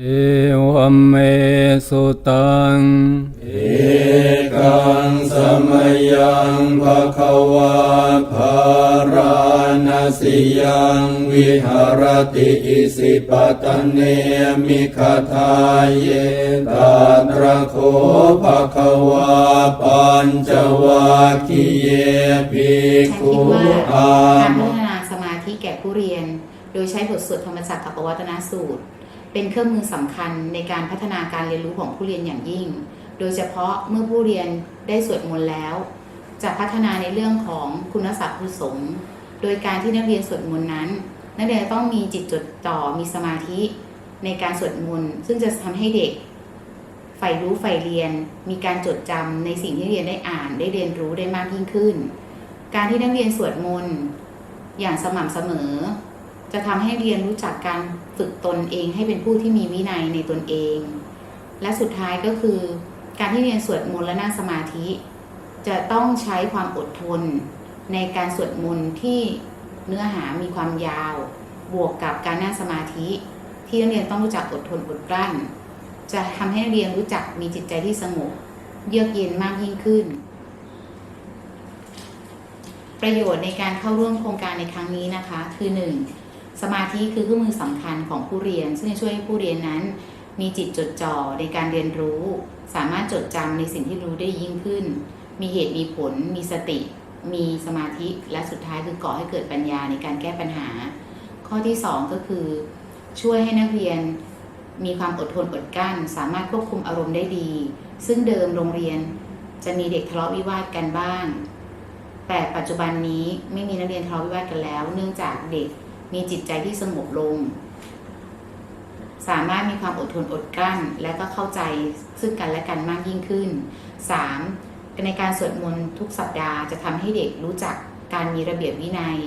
เอวมเมสุตัง เอกังสมยังภะคะวาภาราณสิยังวิหารติอิสิปตเนมิคทาเยตาตระโคภะคะวาปัญจวัคคีเยภิกฉันขุคิดว่าอาการมพัฒนาสมาธิแก่ผู้เรียน โดยใช้บทสวดธรรมจักรกับปวัตนสูตร เป็นเครื่องมือสำคัญในการพัฒนาการเรียนรู้ของผู้เรียนอย่างยิ่ง โดยเฉพาะเมื่อผู้เรียนได้สวดมนต์แล้ว จะพัฒนาในเรื่องของคุณศัพท์คุณสมโดยการที่นักเรียนสวดมนต์นั้น นักเรียนต้องมีจิตจดจ่อมีสมาธิในการสวดมนต์ซึ่งจะทำให้เด็กใฝ่รู้ใฝ่เรียน มีการจดจำในสิ่งที่เรียนได้อ่านได้เรียนรู้ได้มากยิ่งขึ้น การที่นักเรียนสวดมนต์อย่างสม่ำเสมอ จะทำให้เรียนรู้จักการฝึกตนเองให้เป็นผู้ที่มีวินัยในตนเอง และสุดท้ายก็คือการที่เรียนสวดมนต์และนั่งสมาธิ จะต้องใช้ความอดทน ในการสวดมนต์ที่เนื้อหามีความยาว บวกกับการนั่งสมาธิ ที่นักเรียนต้องรู้จักอดทนอดกลั้น จะทำให้นักเรียนรู้จักมีจิตใจที่สงบเยือกเย็นมากยิ่งขึ้น ประโยชน์ในการเข้าร่วมโครงการในครั้งนี้นะคะ คือ 1. สมาธิคือเครื่องมือสำคัญของผู้เรียน ซึ่งช่วยให้ผู้เรียนนั้น มีจิตจดจ่อในการเรียนรู้ สามารถจดจำในสิ่งที่รู้ได้ยิ่งขึ้น มีเหตุมีผล มีสติ มีสมาธิและสุดท้ายคือก่อให้เกิดปัญญาในการแก้ปัญหา ข้อที่ 2 ก็คือ ช่วยให้นักเรียนมีความอดทนอดกลั้น สามารถควบคุมอารมณ์ได้ดี ซึ่งเดิมโรงเรียนจะมีเด็กทะเลาะวิวาทกันบ้าง แต่ปัจจุบันนี้ไม่มีนักเรียนทะเลาะวิวาทกันแล้ว เนื่องจากเด็ก มีจิตใจที่สงบลง สามารถมีความอดทนอดกลั้น และก็เข้าใจซึ่งกันและกันมากยิ่งขึ้น 3. ในการสวดมนต์ทุกสัปดาห์จะทำให้เด็กรู้จักการมีระเบียบวินัย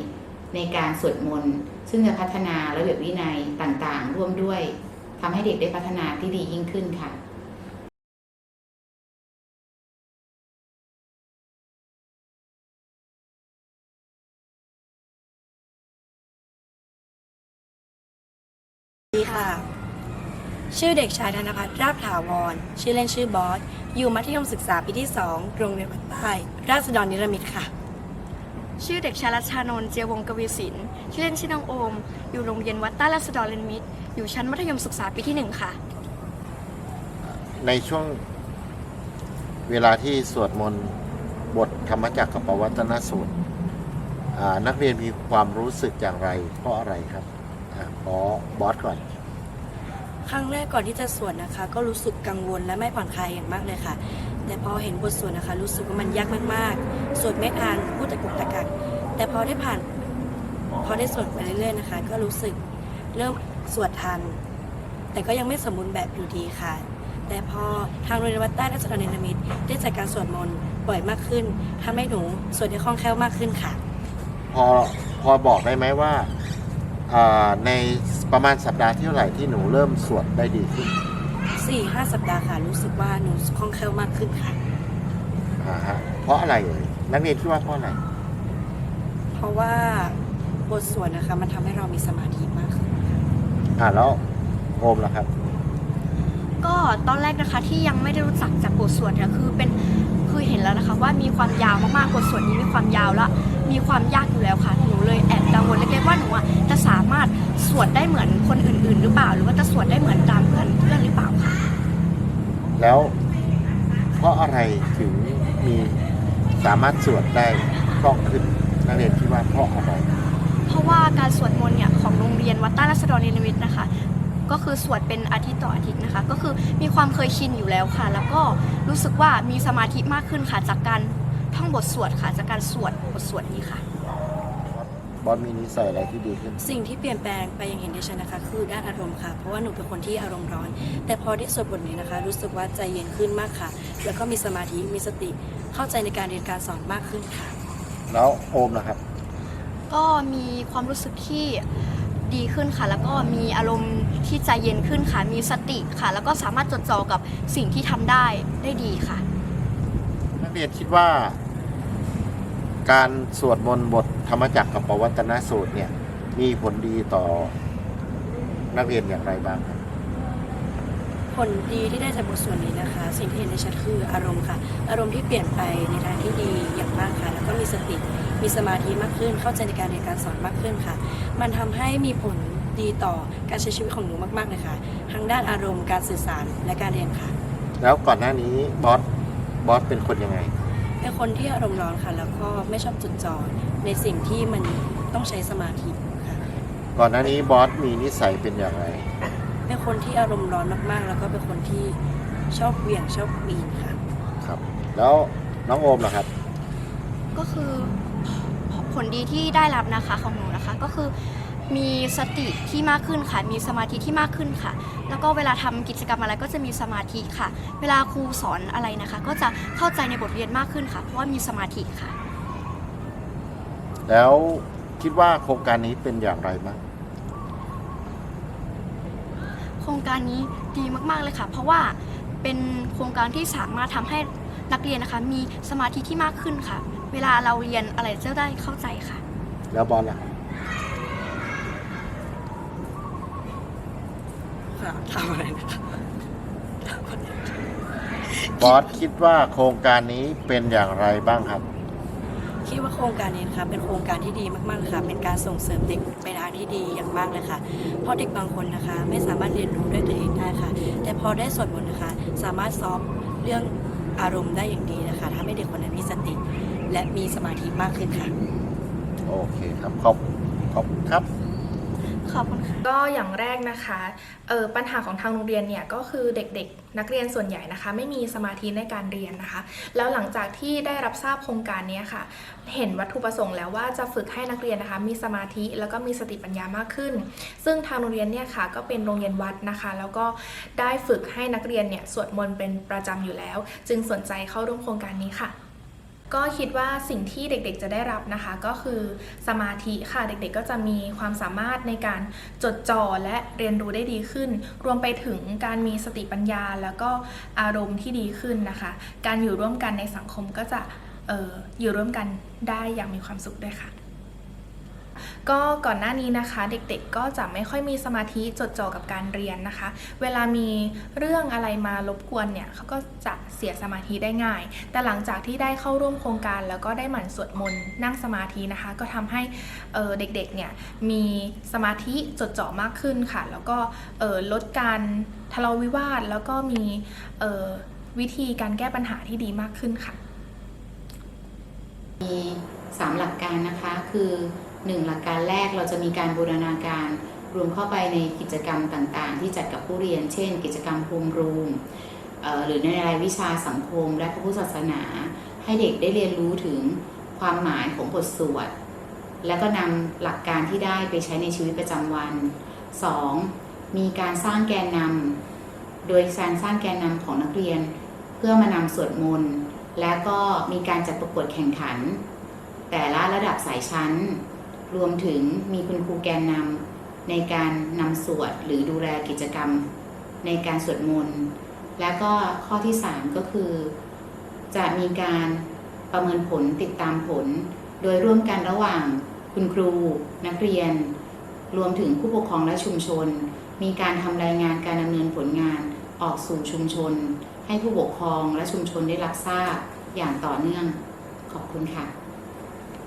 ในการสวดมนต์ซึ่งจะพัฒนาระเบียบวินัยต่างๆ ร่วมด้วยทำให้เด็กได้พัฒนาที่ดียิ่งขึ้นค่ะ ชื่อเด็กชายธนพัฒน์ราบถาวร ชื่อเล่นชื่อบอส อยู่มัธยมศึกษาปีที่ 2 โรงเรียนวัดใต้ ราษฎรนิรมิตค่ะ ชื่อเด็กชายรัชชานนท์เจียวงศ์กวีศิลป์ชื่อเล่นชื่อน้องโอม อยู่โรงเรียนวัดใต้ราษฎรเรนมิตร อยู่ชั้นมัธยมศึกษาปีที่หนึ่งค่ะ ในช่วงเวลาที่สวดมนต์บทธรรมจักรกับปวัตนสูตรอ่านักเรียนมีความรู้สึกอย่างไรเพราะอะไรครับอาขอบอสก่อน ครั้งแรกก่อนที่จะสวดนะคะ ก็รู้สึกกังวลและไม่ผ่อนคลายอย่างมากเลยค่ะ แต่พอเห็นบทสวดนะคะ รู้สึกว่ามันยากมากๆสวดไม่ทันพูดตะกุกตะกักแต่พอได้ผ่านพอได้สวดไปเรื่อยๆนะคะ ก็รู้สึกเริ่มสวดทัน แต่ก็ยังไม่สมบูรณ์แบบอยู่ดีค่ะ แต่พอทางโรงเรียนวัดใต้ราชดรเนรมิตรได้จัดการสวดมนต์บ่อยมากขึ้นทำให้หนูสวดได้คล่องแคล่วมากขึ้นค่ะ พอพอบอกได้ไหมว่าอ่าใน ประมาณสัปดาห์ที่เท่าไหร่ที่หนูเริ่มสวดได้ดีขึ้นสี่ห้าสัปดาห์ค่ะ รู้สึกว่าหนูคล่องแคล่วมากขึ้นค่ะ อ่าฮะเพราะอะไรเอ่ยนักเรียนคิดว่าเพราะอะไรเพราะว่าบทสวดนะคะ มันทำให้เรามีสมาธิมากขึ้นค่ะอ่าแล้วโอมล่ะครับ ก็ตอนแรกนะคะที่ยังไม่ได้รู้จักจากบทสวดเนี่ยคือเป็นคือเห็นแล้วนะคะ ว่ามีความยาวมากๆบทสวดนี้มีความยาวและมีความยากอยู่แล้วค่ะหนูเลยแอบ กังวลเล็กๆว่าหนูอะจะสามารถสวดได้เหมือนคนอื่น ๆ หรือเปล่า หรือว่าจะสวดได้เหมือนตามเพื่อนเพื่อนหรือเปล่าค่ะแล้วเพราะอะไรถึงมีสามารถสวดได้คล่องขึ้นนักเรียนคิดว่าเพราะอะไร เพราะว่าการสวดมนต์เนี่ยของโรงเรียนวัดใต้รัศดรเนรมิตรนะคะ ก็คือสวดเป็นอาทิตย์ต่ออาทิตย์นะคะ ก็คือมีความเคยชินอยู่แล้วค่ะ แล้วก็รู้สึกว่ามีสมาธิมากขึ้นค่ะจากการท่องบทสวดค่ะจากการสวดบทสวดนี้ค่ะ บอสมีนิสัยอะไรที่ดีขึ้น สิ่งที่เปลี่ยนแปลงไปอย่างเห็นได้ชัดนะคะ คือด้านอารมณ์ค่ะ เพราะว่าหนูเป็นคนที่อารมณ์ร้อน แต่พอได้สวดบทนี้นะคะ รู้สึกว่าใจเย็นขึ้นมากค่ะ แล้วก็มีสมาธิ มีสติ เข้าใจในการเรียนการสอนมากขึ้นค่ะ แล้วโอมนะครับ ก็มีความรู้สึกที่ดีขึ้นค่ะ แล้วก็มีอารมณ์ที่ใจเย็นขึ้นค่ะ มีสติค่ะ แล้วก็สามารถจดจ่อกับสิ่งที่ทำได้ได้ดีค่ะ นักเรียนคิดว่า การสวดมนต์บทธรรมจักรกับปวัตนสูตรเนี่ย มีผลดีต่อนักเรียนอย่างไรบ้างครับ ผลดีที่ได้จากบทสวดนี้นะคะ สิ่งที่เห็นได้ชัดคืออารมณ์ค่ะ อารมณ์ที่เปลี่ยนไปในทางที่ดีอย่างมากค่ะ แล้วก็มีสติ มีสมาธิมากขึ้น เข้าใจในการเรียนการสอนมากขึ้นค่ะ มันทำให้มีผลดีต่อการใช้ชีวิตของหนูมากๆเลยค่ะทั้งด้านอารมณ์การสื่อสารและการเรียนค่ะ แล้วก่อนหน้านี้บอสบอสเป็นคนยังไง เป็นคนที่อารมณ์ร้อนค่ะ แล้วก็ไม่ชอบจดจ่อในสิ่งที่มันต้องใช้สมาธิค่ะก่อนหน้านี้บอสมีนิสัยเป็นอย่างไร เป็นคนที่อารมณ์ร้อนมากๆ แล้วก็เป็นคนที่ชอบเหวี่ยงชอบปีนค่ะ ครับ แล้วน้องโอมล่ะครับ ก็คือผลดีที่ได้รับนะคะของหนูนะคะ ก็คือ มีสติที่มากขึ้นค่ะ มีสมาธิที่มากขึ้นค่ะ แล้วก็เวลาทำกิจกรรมอะไรก็จะมีสมาธิค่ะ เวลาครูสอนอะไรนะคะ ก็จะเข้าใจในบทเรียนมากขึ้นค่ะ เพราะว่ามีสมาธิค่ะ แล้วคิดว่าโครงการนี้เป็นอย่างไรบ้างโครงการนี้ดีมากๆเลยค่ะ เพราะว่าเป็นโครงการที่สามารถทำให้นักเรียนนะคะ มีสมาธิที่มากขึ้นค่ะ เวลาเราเรียนอะไรจะได้เข้าใจค่ะ แล้วบอสล่ะ ครับค่ะทำอะไรนะคะบอสคิดว่าโครงการนี้เป็นอย่างไรบ้างครับ คิดว่าโครงการนี้นะคะเป็นโครงการที่ดีมากๆเลยค่ะ เป็นการส่งเสริมเด็กไปทางที่ดีอย่างมากเลยค่ะ เพราะเด็กบางคนนะคะ ไม่สามารถเรียนรู้ด้วยตัวเองได้ค่ะ แต่พอได้สวดมนต์นะคะ สามารถซอฟเรื่องอารมณ์ได้อย่างดีนะคะทำให้เด็กคนนั้นมีสติ และมีสมาธิมากขึ้นค่ะ โอเคครับ ขอบขอบคุณครับ ขอบคุณค่ะก็อย่างแรกนะคะเออปัญหาของทางโรงเรียนเนี่ยก็คือเด็กๆ นักเรียนส่วนใหญ่นะคะ ไม่มีสมาธิในการเรียนนะคะ แล้วหลังจากที่ได้รับทราบโครงการนี้ค่ะ เห็นวัตถุประสงค์แล้วว่าจะฝึกให้นักเรียนนะคะ มีสมาธิแล้วก็มีสติปัญญามากขึ้น ซึ่งทางโรงเรียนเนี่ยค่ะก็เป็นโรงเรียนวัดนะคะ แล้วก็ได้ฝึกให้นักเรียนเนี่ยสวดมนต์เป็นประจำอยู่แล้ว จึงสนใจเข้าร่วมโครงการนี้ค่ะ ก็คิดว่าสิ่งที่เด็กๆจะได้รับนะคะก็คือสมาธิค่ะเด็กๆก็จะมีความสามารถในการจดจ่อและเรียนรู้ได้ดีขึ้น รวมไปถึงการมีสติปัญญา แล้วก็อารมณ์ที่ดีขึ้นนะคะ การอยู่ร่วมกันในสังคมก็จะอออยู่ร่วมกันได้อย่างมีความสุขด้วยค่ะ ก็ก่อนหน้านี้นะคะเด็กๆก็จะไม่ค่อยมีสมาธิจดจ่อกับการเรียนนะคะ เวลามีเรื่องอะไรมารบกวนเนี่ยเขาก็จะเสียสมาธิได้ง่าย แต่หลังจากที่ได้เข้าร่วมโครงการ แล้วก็ได้หมั่นสวดมนต์นั่งสมาธินะคะ ก็ทำให้เด็กๆเนี่ยมีสมาธิจดจ่อมากขึ้นค่ะ แล้วก็ลดการทะเลาะวิวาท แล้วก็มีวิธีการแก้ปัญหาที่ดีมากขึ้นค่ะ มีสามหลักการนะคะคือ หนึ่งหลักการแรกเราจะมีการบูรณาการรวมเข้าไปในกิจกรรมต่างๆ ที่จัดกับผู้เรียน เช่น กิจกรรมโฮมรูมหรือในรายวิชาสังคมและพระพุทธศาสนา ให้เด็กได้เรียนรู้ถึงความหมายของบทสวด แล้วก็นำหลักการที่ได้ไปใช้ในชีวิตประจำวัน 2. มีการสร้างแกนนำโดยการสร้างแกนนำของนักเรียน เพื่อมานำสวดมนต์และก็มีการจัดประกวดแข่งขัน แต่ละระดับสายชั้น รวมถึงมีคุณครูแกนนำในการนำสวดหรือดูแลกิจกรรมในการสวดมนต์ และก็ข้อที่ 3 ก็คือ จะมีการประเมินผลติดตามผล โดยร่วมกันระหว่างคุณครู นักเรียน รวมถึงผู้ปกครองและชุมชน มีการทำรายงานการดำเนินผลงานออกสู่ชุมชน ให้ผู้ปกครองและชุมชนได้รับทราบอย่างต่อเนื่องขอบคุณค่ะ